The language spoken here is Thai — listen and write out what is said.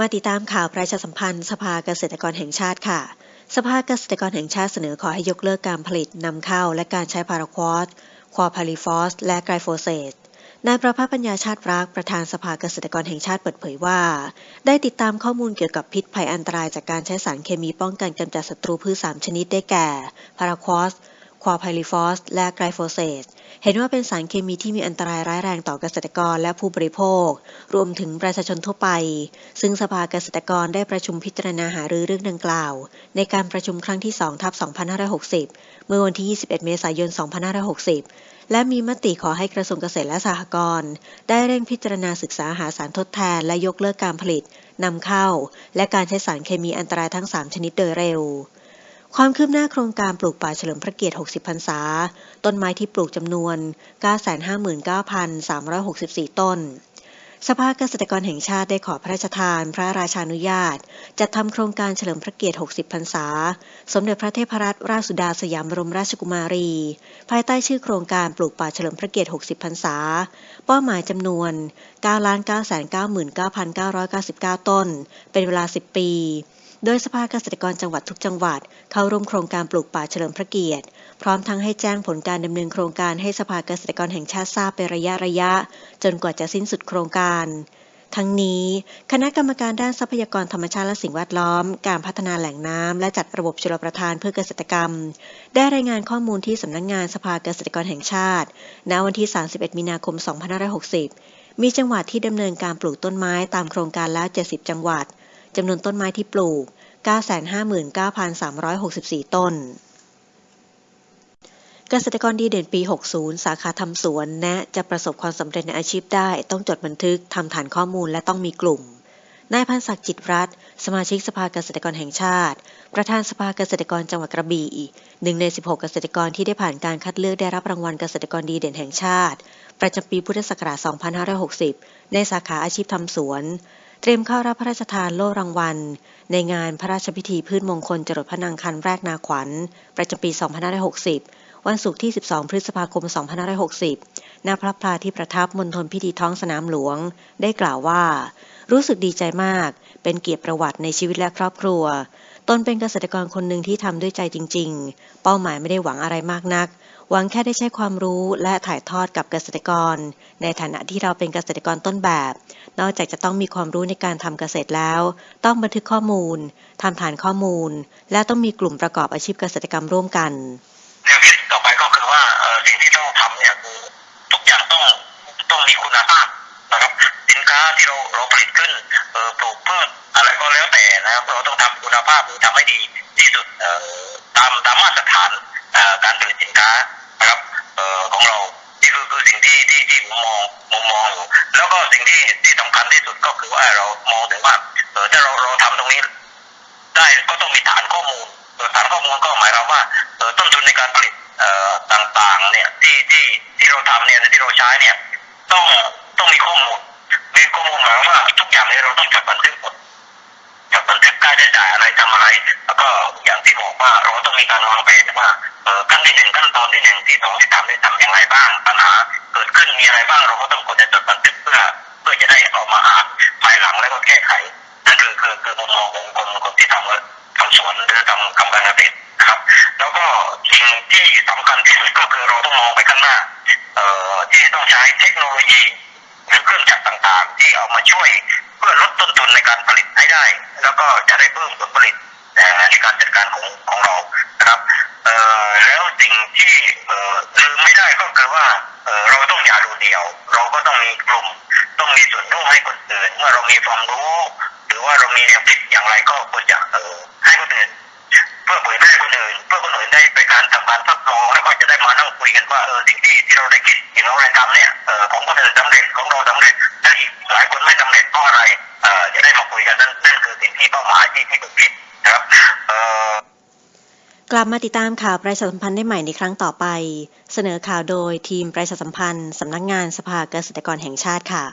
มาติดตามข่าวประชาสัมพันธ์ สภาเกษตรกรแห่งชาติค่ะ สภาเกษตรกรแห่งชาติเสนอขอให้ยกเลิกการผลิตนำเข้า และการใช้พาราควอสควอพาลิฟอส และไกลโฟเซตนายประภาปัญญาชาติรักประธานสภาเกษตรกรแห่งชาติเปิดเผยว่า ได้ติดตามข้อมูลเกี่ยวกับพิษภัยอันตรายจากการใช้สารเคมีป้องกันกำจัดศัตรูพืชสามชนิดได้แก่พาราควอส ควอพลิฟอส และไกลโฟเซตเห็นว่าเป็นสารเคมีที่มีอันตรายร้ายแรงต่อเกษตรกรและผู้บริโภค รวมถึงประชาชนทั่วไป ซึ่งสภาเกษตรกรได้ประชุมพิจารณาหารือเรื่องดังกล่าว ในการประชุมครั้งที่2ทับ2560 เมื่อวันที่ 21 เมษายน 2560 และมีมติขอให้กระทรวงเกษตรและสหกรณ์ได้เร่งพิจารณาศึกษาหาสารทดแทน และยกเลิกการผลิตนำเข้า และการใช้สารเคมีอันตรายทั้ง 3 ชนิดโดยเร็ว ความคืบหน้าโครงการปลูกป่าเฉลิมพระเกียรติ 60 พรรษา ต้นไม้ที่ปลูกจำนวน 959,364 ต้น สภาเกษตรกรแห่งชาติได้ขอพระราชทาน พระราชานุญาต จัดทำโครงการเฉลิมพระเกียรติ 60 พรรษา สมเด็จพระเทพรัตนราชสุดาสยามบรมราชกุมารี ภายใต้ชื่อโครงการปลูกป่าเฉลิมพระเกียรติ 60 พรรษา เป้าหมายจำนวน 9,999,999 ต้น เป็นเวลา 10 ปี โดยสภาเกษตรกรจังหวัดทุกจังหวัด เข้าร่วมโครงการปลูกป่าเฉลิมพระเกียรติ พร้อมทั้งให้แจ้งผลการดำเนินโครงการให้สภาเกษตรกรแห่งชาติทราบเป็นระยะระยะ จนกว่าจะสิ้นสุดโครงการ ทั้งนี้ คณะกรรมการด้านทรัพยากรธรรมชาติและสิ่งแวดล้อม การพัฒนาแหล่งน้ำและจัดระบบชลประทานเพื่อเกษตรกรรม ได้รายงานข้อมูลที่สำนักงงานสภาเกษตรกรแห่งชาติ ณ วันที่ 31 มีนาคม 2560 มีจังหวัดที่ดำเนินการปลูกต้นไม้ตามโครงการแล้ว 70 จังหวัด จำนวนต้นไม้ที่ปลูก 959,364 ต้น เกษตรกรดีเด่นปี 60 สาขาทำสวน แนะจะประสบความสำเร็จในอาชีพได้ ต้องจดบันทึกทำฐานข้อมูลและต้องมีกลุ่ม นายพันศักดิ์จิตรัตน์สมาชิกสภาเกษตรกรแห่งชาติ ประธานสภาเกษตรกรจังหวัดกระบี่หนึ่งใน 16 เกษตรกรที่ได้ผ่านการคัดเลือกได้รับรางวัลเกษตรกรดีเด่นแห่งชาติ ประจำปีพุทธศักราช 2560 ในสาขาอาชีพทำสวน เตรียมเข้ารับพระราชทานโล่รางวัล ในงานพระราชพิธีพืชมงคลจรดพระนางคันแรกนาขวัญ ประจำปี 2560 วันศุกร์ที่ 12 พฤษภาคม 2560 ณ พระพลาที่ประทับมณฑลพิธีท้องสนามหลวง ได้กล่าวว่า รู้สึกดีใจมาก เป็นเกียรติประวัติในชีวิตและครอบครัว ตนเป็นเกษตรกรคนหนึ่งที่ทำด้วยใจจริง ๆ เป้าหมายไม่ได้หวังอะไรมากนัก หวังแค่ได้ใช้ความรู้และถ่ายทอดกับเกษตรกร ในฐานะที่เราเป็นเกษตรกรต้นแบบ นอกจากจะต้องมีความรู้ในการทำเกษตรแล้ว ต้องบันทึกข้อมูลทำฐานข้อมูล และต้องมีกลุ่มประกอบอาชีพเกษตรกรรมร่วมกันแนวคิดต่อไปก็คือว่าสิ่งที่ต้องทำเนี่ยคือทุกอย่างต้องต้องมีคุณภาพนะครับสินค้าที่เราเราผลิตขึ้นปลูกพืชอะไรก็แล้วแต่นะครับเราต้องทำคุณภาพทำให้ดีที่สุดตามตามมาตรฐาน การผลิตสินค้านะครับเอ่อของเรานี่คือคือสิ่งที่ที่ที่ผมมองมุมมองอยู่แล้วก็สิ่งที่ที่สำคัญที่สุดก็คือว่าเรามองถึงว่าเออถ้าเราเราทำตรงนี้ ได้ก็ต้องมีฐานข้อมูลฐานข้อมูลก็หมายความว่าเออต้นทุนในการผลิตเอ่อต่างๆเนี่ยที่ที่ที่เราทำเนี่ยหรือที่เราใช้เนี่ยต้องต้องมีข้อมูลมีข้อมูลหมายความว่าทุกอย่างเนี่ยเราต้องจดบันทึกหมด จดบันทึกค่าใช้จ่ายอะไรทำอะไร แล้วก็อย่างที่บอกว่าเราต้องมีการวางแผนว่าเออขั้นที่หนึ่งขั้นตอนที่หนึ่งที่สองที่สามได้ทำอย่างไรบ้างปัญหาเกิดขึ้นมีอะไรบ้างเราก็ต้องควรจะจดบันทึกเพื่อเพื่อจะได้ออกมาอ่านภายหลังแล้วก็แก้ไขนั่นคือคือคือมุมมองของคนคนที่ทำทำสวนหรือทำทำการเกษตรครับ แล้วก็สิ่งที่สำคัญที่สุดก็คือเราต้องมองไปข้างหน้าเอ่อที่ต้องใช้เทคโนโลยี หรือเครื่องจักรต่างๆ ที่เอามาช่วยเพื่อลดต้นทุนในการผลิต แล้วก็จะได้เพิ่มผลผลิตในการจัดการของของเรานะครับเอ่อแล้วสิ่งที่เอ่อลืมไม่ได้ก็คือว่าเอ่อเราต้องอย่าดูเดียว เราก็ต้องมีกลุ่มต้องมีส่วนร่วมให้คนอื่นเมื่อเรามีความรู้ หรือว่าเรามีแนวคิดอย่างไรก็ควรจะเอ่อให้คนอื่นเพื่อเผยแพร่คนอื่นเพื่อคนอื่นได้ไปการทำการทดลองแล้วก็จะได้มานั่งคุยกันว่าเออสิ่งที่ที่เราได้คิดที่เราได้ทำเนี่ยเออของคนอื่น กลับมาติดตามข่าวประชาสัมพันธ์ได้ใหม่ในครั้งต่อไป เสนอข่าวโดยทีมประชาสัมพันธ์ สำนักงานสภาเกษตรกรแห่งชาติค่ะ